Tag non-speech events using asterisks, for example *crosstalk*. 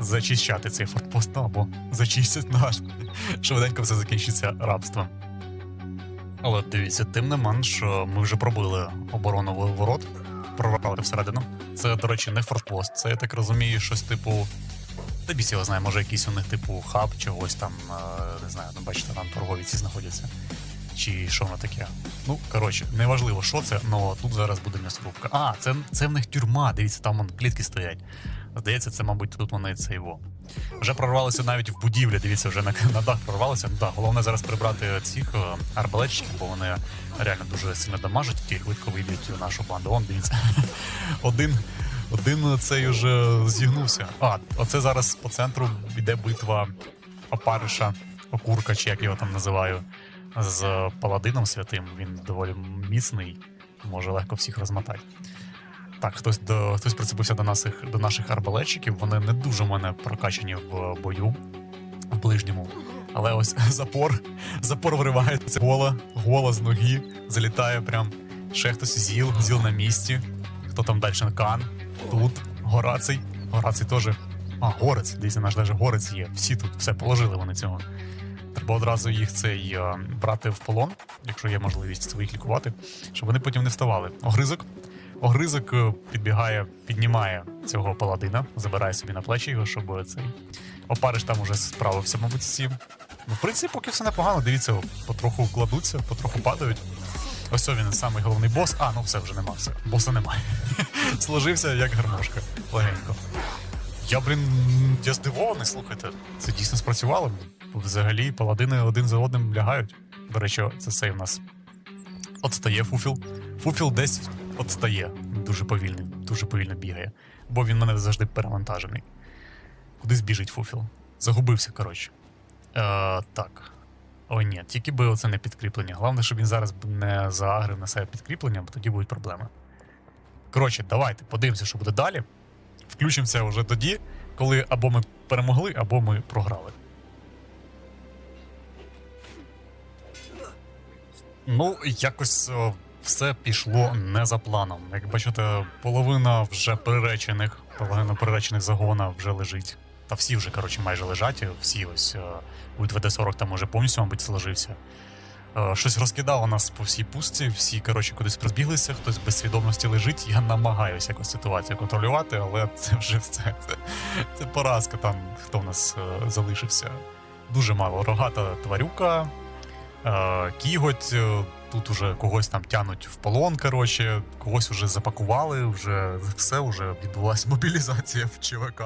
зачищати цей фортпост, або зачистять наш. Швиденько все закінчиться рабством. Але дивіться, тим не менш, ми вже пробили оборону ворот, прорвали всередину. Це, до речі, не фортпост. Це я так розумію, щось типу. Та біс його знає, може якийсь у них типу хаб, чогось там, е, не знаю, ну бачите, там торгові ці знаходяться. Чи що воно таке. Ну, коротше, неважливо, що це, але тут зараз буде м'ясорубка. А, це, це в них тюрма, дивіться, там вон клітки стоять. Здається, це, мабуть, тут вони це його. Вже прорвалися навіть в будівлі, дивіться, вже на, на дах прорвалися. Ну так, головне зараз прибрати цих е, арбалетчиків, бо вони реально дуже сильно дамажать і швидко виб'ють нашу банду. Вон, дивіться. *laughs* Один, один цей уже зігнувся. А, оце зараз по центру йде битва опариша, окурка, чи як його там називаю, з паладином святим. Він доволі міцний, може легко всіх розмотати. Так, хтось до хтось прицепився до наших до наших арбалетчиків. Вони не дуже в мене прокачані в бою в ближньому. Але ось *laughs* запор, запор вривається гола, гола з ноги, залітає прям. Ще хтось зіл, зіл на місці. Хто там далі? Кан, тут, Гораций. Гораций теж. А, горець. Дивіться, наш даже горець є. Всі тут все положили вони цього. Треба одразу їх цей е, брати в полон, якщо є можливість своїх лікувати, щоб вони потім не вставали. Огризок. Огризок е, підбігає, піднімає цього паладина, забирає собі на плечі його, щоб цей опариш там уже справився, мабуть, з цим. Ну, в принципі, поки все непогано. Дивіться, потроху кладуться, потроху падають. Ось він самий головний бос. А, ну все вже нема. Все. Боса немає. *laughs* Сложився як гармошка. Легенько. Я, блін, я здивований, слухайте. Це дійсно спрацювало. Взагалі, паладини один за одним лягають. До речі, це цей у нас отстає Фуфіл. Фуфіл десь Він дуже повільний, дуже повільно бігає. Бо він мене завжди перевантажений. Кудись біжить Фуфіл. Загубився, коротше. Е, так. О, ні, тільки би оце не підкріплення. Головне, щоб він зараз не заагрив на себе підкріплення, бо тоді будуть проблеми. Коротше, давайте подивимося, що буде далі. Включимося вже тоді, коли або ми перемогли, або ми програли. Ну, якось все пішло не за планом. Як бачите, половина вже приречених, половина приречених загона вже лежить. Та всі вже, коротше, майже лежать. Всі ось е, ульт ВД-40 там уже повністю, мабуть, сложився. Е, Щось розкидало нас по всій пустці, всі, коротше, кудись розбіглися, хтось без свідомості лежить. Я намагаюся якось ситуацію контролювати, але *laughs* це вже все. Це, це поразка там, хто в нас е, залишився. Дуже мало. Рогата тварюка, кіготь. Тут уже когось там тянуть в полон, коротше, когось уже запакували, вже все, вже відбулася *laughs* мобілізація в ЧВК.